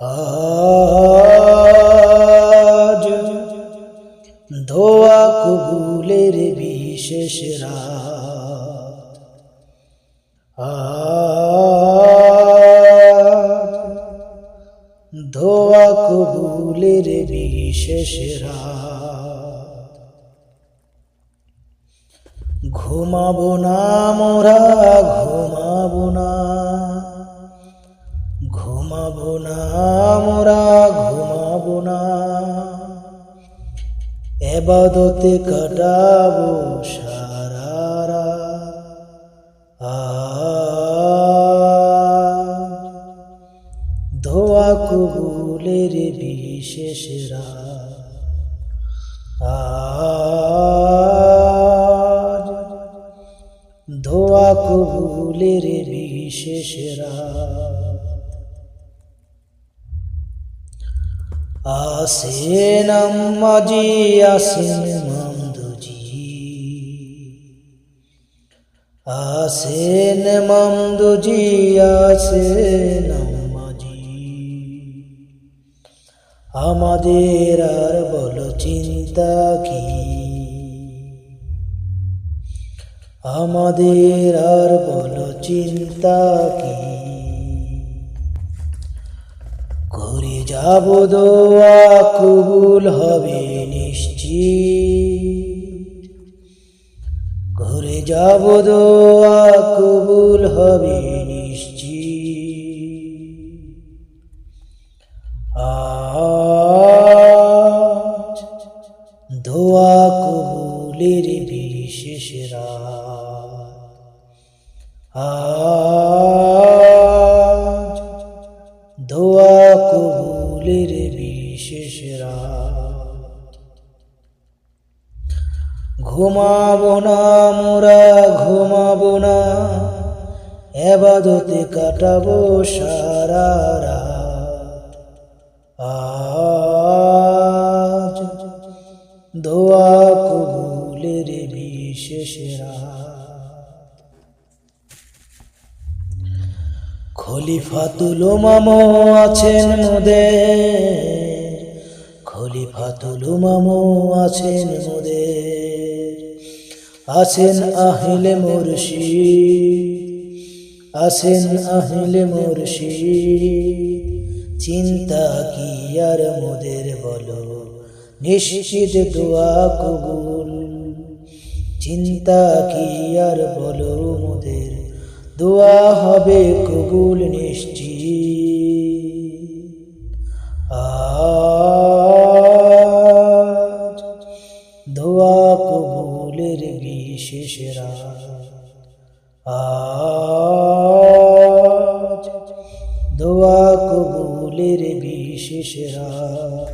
আজ ধোয়া কবুলের বিশেষ রাত। ধোয়া কবুলের বিশেষ রাত। ঘুমাবো না মোরা ঘুমাবো না। ঘুমাবো না, মোরা ঘুমাবো না এবাদতে কাটাবো সারা রাত। আজ ধোয়া কবুলের বিশেষ। আজ ধোয়া কবুলের বিশেষ রাত। আসেন আম্মাজি, আসেন মামদুজি। আসেন মামদুজি, আসেন আম্মাজি। আমাদের আর বলো চিন্তা কি? আমাদের আর বলো চিন্তা কি? যাব দোয়া কবুল হবে নিশ্চিত। করে যাব দোয়া কবুল হবে নিশ্চিত। আজ দোয়া কবুলের বিশেষ রাত। আজ দোয়া কবুলের বিশেষ রাত। ঘুমাবো না মোরা, ঘুমাবো না। এবাদতে কাটাবো সারা রাত। আজ দোয়া কবুলের বিশেষ রাত। খলিফাতুল মামো আছেন মোদের খলিফাতুল মামো আছেন মোদের আছেন আহিলে মুর্শিদ। আছেন আহিলে মুর্শিদ। চিন্তা কি আর মোদের বলো? নিশ্চিত দোয়া কবুল। চিন্তা কি আর বলো মোদের? দোয়া হবে কবুল নিশ্চিত। আজ দোয়া কবুলের বিশেষ রাত। আজ কবুলের বিশেষ রাত।